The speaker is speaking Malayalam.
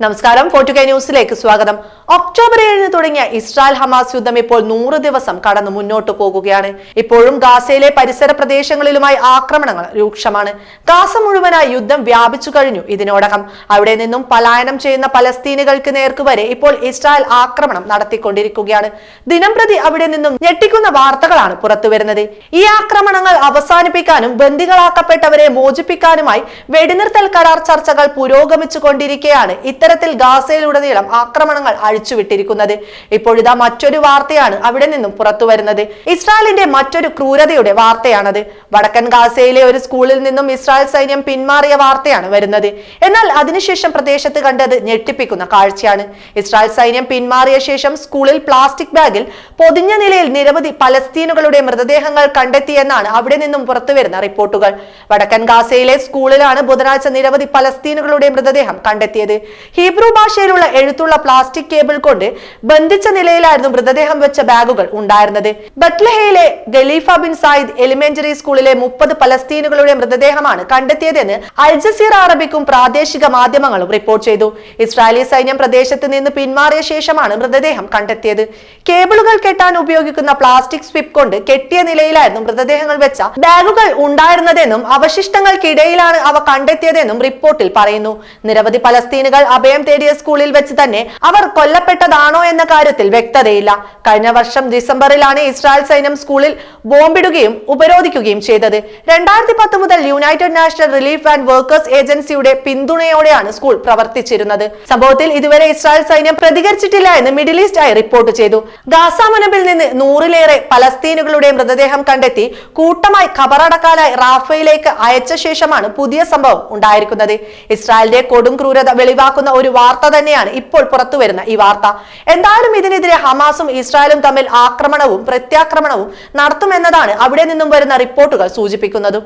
നമസ്കാരം. ഫോർട്ടു കെ ന്യൂസിലേക്ക് സ്വാഗതം. ഒക്ടോബർ ഏഴിന് തുടങ്ങിയ ഇസ്രായേൽ ഹമാസ് യുദ്ധം ഇപ്പോൾ നൂറ് ദിവസം കടന്നു മുന്നോട്ട് പോകുകയാണ്. ഇപ്പോഴും ഗാസയിലെ പരിസര പ്രദേശങ്ങളിലുമായി ആക്രമണങ്ങൾ രൂക്ഷമാണ്. ഗാസ മുഴുവനായി യുദ്ധം വ്യാപിച്ചു കഴിഞ്ഞു ഇതിനോടകം. അവിടെ നിന്നും പലായനം ചെയ്യുന്ന പലസ്തീനുകൾക്ക് നേർക്കുവരെ ഇപ്പോൾ ഇസ്രായേൽ ആക്രമണം നടത്തിക്കൊണ്ടിരിക്കുകയാണ്. ദിനം പ്രതി അവിടെ നിന്നും ഞെട്ടിക്കുന്ന വാർത്തകളാണ് പുറത്തുവരുന്നത്. ഈ ആക്രമണങ്ങൾ അവസാനിപ്പിക്കാനും ബന്ദികളാക്കപ്പെട്ടവരെ മോചിപ്പിക്കാനുമായി വെടിനിർത്തൽ കരാർ ചർച്ചകൾ പുരോഗമിച്ചു കൊണ്ടിരിക്കെയാണ് ഇത്തരത്തിൽ ഗാസയിലുടനീളം ആക്രമണങ്ങൾ അഴിച്ചുവിട്ടിരിക്കുന്നത്. ഇപ്പോഴിതാ മറ്റൊരു വാർത്തയാണ് അവിടെ നിന്നും പുറത്തു വരുന്നത് ഇസ്രായേലിന്റെ മറ്റൊരു ക്രൂരതയുടെ വാർത്തയാണത്. വടക്കൻ ഗാസയിലെ ഒരു സ്കൂളിൽ നിന്നും ഇസ്രായേൽ സൈന്യം പിന്മാറിയ വാർത്തയാണ് വരുന്നത്. എന്നാൽ അതിനുശേഷം പ്രദേശത്ത് കണ്ടത് ഞെട്ടിപ്പിക്കുന്ന കാഴ്ചയാണ്. ഇസ്രായേൽ സൈന്യം പിന്മാറിയ ശേഷം സ്കൂളിൽ പ്ലാസ്റ്റിക് ബാഗിൽ പൊതിഞ്ഞ നിലയിൽ നിരവധി പലസ്തീനുകളുടെ മൃതദേഹങ്ങൾ കണ്ടെത്തിയെന്നാണ് അവിടെ നിന്നും പുറത്തുവരുന്ന റിപ്പോർട്ടുകൾ. വടക്കൻ ഗാസയിലെ സ്കൂളിലാണ് ബുധനാഴ്ച നിരവധി പലസ്തീനുകളുടെ മൃതദേഹം കണ്ടെത്തിയത്. ഹീബ്രു ഭാഷയിലുള്ള എഴുത്തുള്ള പ്ലാസ്റ്റിക് കേബിൾ കൊണ്ട് ബന്ധിച്ച നിലയിലായിരുന്നു മൃതദേഹം വെച്ച ബാഗുകൾ ഉണ്ടായിരുന്നത്. ബത്ലഹയിലെ ഖലീഫ ബിൻ സായിദ് എലിമെന്ററി സ്കൂളിലെ മുപ്പത് പലസ്തീനുകളുടെ മൃതദേഹമാണ് കണ്ടെത്തിയതെന്ന് അൽജസീർ അറബിക്കും പ്രാദേശിക മാധ്യമങ്ങളും റിപ്പോർട്ട് ചെയ്തു. ഇസ്രായേലി സൈന്യം പ്രദേശത്ത് നിന്ന് പിന്മാറിയ ശേഷമാണ് മൃതദേഹം കണ്ടെത്തിയത്. കേബിളുകൾ കെട്ടാൻ ഉപയോഗിക്കുന്ന പ്ലാസ്റ്റിക് സ്വിപ്പ് കൊണ്ട് കെട്ടിയ നിലയിലായിരുന്നു മൃതദേഹങ്ങൾ വെച്ച ബാഗുകൾ ഉണ്ടായിരുന്നതെന്നും അവശിഷ്ടങ്ങൾക്കിടയിലാണ് അവ കണ്ടെത്തിയതെന്നും റിപ്പോർട്ടിൽ പറയുന്നു. നിരവധി പലസ്തീനുകൾ അഭയം തേടിയ സ്കൂളിൽ വെച്ച് തന്നെ അവർ കൊല്ലപ്പെട്ടതാണോ എന്ന കാര്യത്തിൽ വ്യക്തതയില്ല. കഴിഞ്ഞ വർഷം ഡിസംബറിലാണ് ഇസ്രായേൽ സൈന്യം സ്കൂളിൽ ബോംബിടുകയും ഉപരോധിക്കുകയും ചെയ്തത്. രണ്ടായിരത്തി പത്ത് മുതൽ united national relief and workers ഏജൻസിയുടെ പിന്തുണയോടെയാണ് സ്കൂൾ പ്രവർത്തിച്ചിരുന്നത്. സംഭവത്തിൽ ഇതുവരെ ഇസ്രായേൽ സൈന്യം പ്രതികരിച്ചിട്ടില്ല എന്ന് മിഡിൽ ഈസ്റ്റ് ആയി റിപ്പോർട്ട് ചെയ്തു. ഗാസ നിന്ന് നൂറിലേറെ പലസ്തീനുകളുടെ മൃതദേഹം കണ്ടെത്തി കൂട്ടമായി ഖബറടക്കാനായി റാഫയിലേക്ക് അയച്ച ശേഷമാണ് പുതിയ സംഭവം ഉണ്ടായിരിക്കുന്നത്. ഇസ്രായേലിന്റെ കൊടും ക്രൂരത വെളിവാക്കുന്ന ഒരു വാർത്ത തന്നെയാണ് ഇപ്പോൾ പുറത്തു വരുന്ന ഈ വാർത്ത. എന്തായാലും ഇതിനെതിരെ ഹമാസും ഇസ്രായേലും തമ്മിൽ ആക്രമണവും പ്രത്യാക്രമണവും നടത്തുമെന്നതാണ് അവിടെ നിന്നും വരുന്ന റിപ്പോർട്ടുകൾ സൂചിപ്പിക്കുന്നത്.